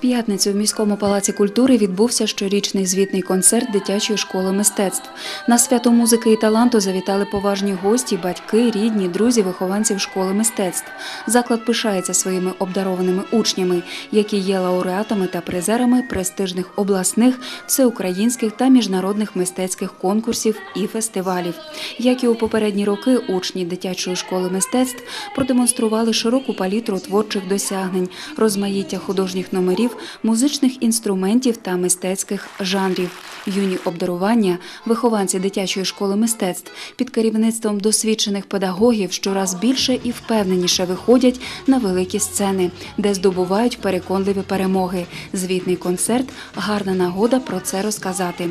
П'ятницю в міському палаці культури відбувся щорічний звітний концерт дитячої школи мистецтв. На свято музики і таланту завітали поважні гості, батьки, рідні, друзі, вихованців школи мистецтв. Заклад пишається своїми обдарованими учнями, які є лауреатами та призерами престижних обласних, всеукраїнських та міжнародних мистецьких конкурсів і фестивалів. Як і у попередні роки, учні дитячої школи мистецтв продемонстрували широку палітру творчих досягнень, розмаїття художніх номерів, музичних інструментів та мистецьких жанрів. Юні обдарування, вихованці дитячої школи мистецтв під керівництвом досвідчених педагогів щораз більше і впевненіше виходять на великі сцени, де здобувають переконливі перемоги. Звітний концерт гарна нагода про це розказати.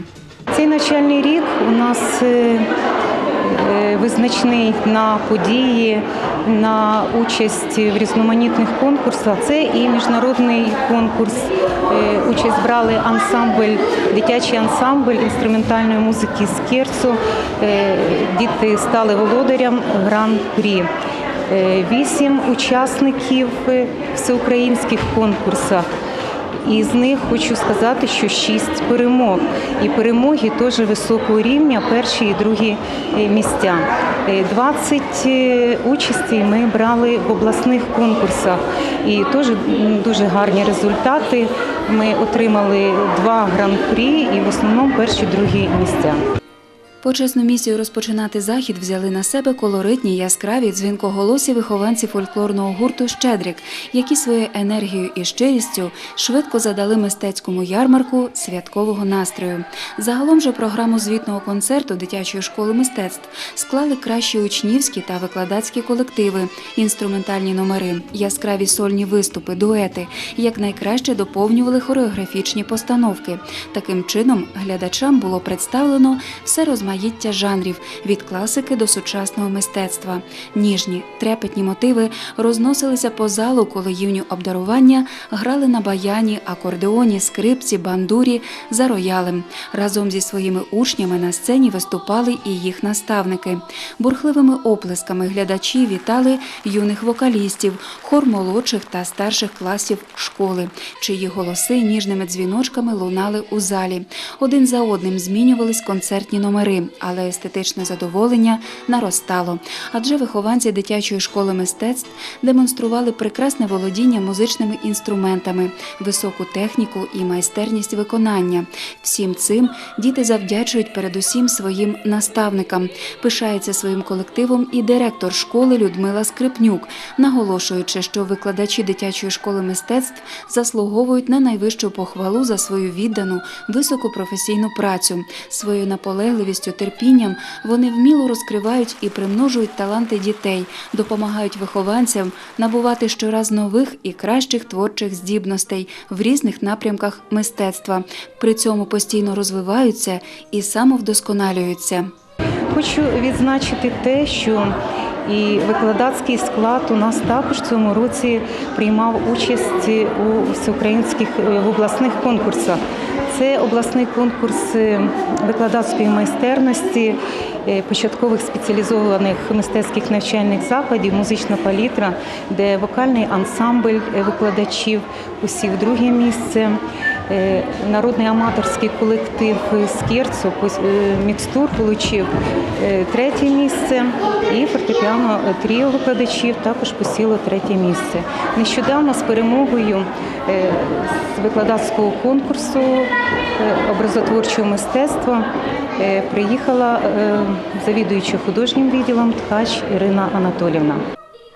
Цей навчальний рік у нас е, визначний на події, на участь в різноманітних конкурсах. Це і міжнародний конкурс. Е, Участь брали ансамбль, дитячий ансамбль інструментальної музики «Скерцо». Е, Діти стали володарям гран-прі. Е, Вісім учасників всеукраїнських конкурсах. І з них хочу сказати, що шість перемог. І перемоги теж високого рівня, перші і другі е, місця. Е, 20 участі ми брали в обласних конкурсах. І теж дуже гарні результати. Ми отримали два гран-прі і в основному перші другі місця. Почесну місію розпочинати захід взяли на себе колоритні, яскраві дзвінкоголосі вихованці фольклорного гурту Щедрик, які своєю енергією і щирістю швидко задали мистецькому ярмарку святкового настрою. Загалом же програму звітного концерту дитячої школи мистецтв склали кращі учнівські та викладацькі колективи, інструментальні номери, яскраві сольні виступи, дуети, як найкраще доповнювали хореографічні постановки. Таким чином глядачам було представлено все розмаїття жанрів від класики до сучасного мистецтва. Ніжні, трепетні мотиви розносилися по залу, коли юні обдарування грали на баяні, акордеоні, скрипці, бандурі за роялем. Разом зі своїми учнями на сцені виступали і їх наставники. Бурхливими оплесками глядачі вітали юних вокалістів, хор молодших та старших класів школи, чиї голоси ніжними дзвіночками лунали у залі. Один за одним змінювались концертні номери, але естетичне задоволення наростало. Адже вихованці дитячої школи мистецтв демонстрували прекрасне володіння музичними інструментами, високу техніку і майстерність виконання. Всім цим діти завдячують передусім своїм наставникам. Пишається своїм колективом і директор школи Людмила Скрипнюк, наголошуючи, що викладачі дитячої школи мистецтв заслуговують на найвищу похвалу за свою віддану високопрофесійну працю, своєю наполегливістю, терпінням вони вміло розкривають і примножують таланти дітей, допомагають вихованцям набувати щораз нових і кращих творчих здібностей в різних напрямках мистецтва. При цьому постійно розвиваються і самовдосконалюються. Хочу відзначити те, що і викладацький склад у нас також в цьому році приймав участь у всеукраїнських е, в обласних конкурсах. Це обласний конкурс е, викладацької майстерності е, початкових спеціалізованих мистецьких навчальних закладів, музична палітра, де вокальний ансамбль е, викладачів посів друге місце. Е, Народний аматорський колектив Скерцо пос- е, мікстур отримав третє місце, і фортепіано е, тріо викладачів також посіло третє місце. Нещодавно з перемогою е, з викладацького конкурсу е, образотворчого мистецтва е, приїхала е, завідуюча художнім відділом ткач Ірина Анатолівна.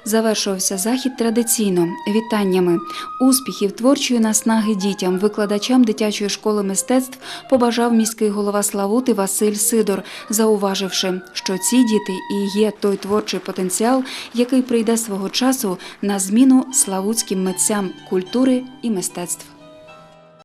Завершувався захід традиційно вітаннями, успіхів, творчої наснаги дітям, викладачам дитячої школи мистецтв побажав міський голова Славути Василь Сидор, зауваживши, що ці діти і є той творчий потенціал, який прийде свого часу на зміну славутським митцям культури і мистецтв.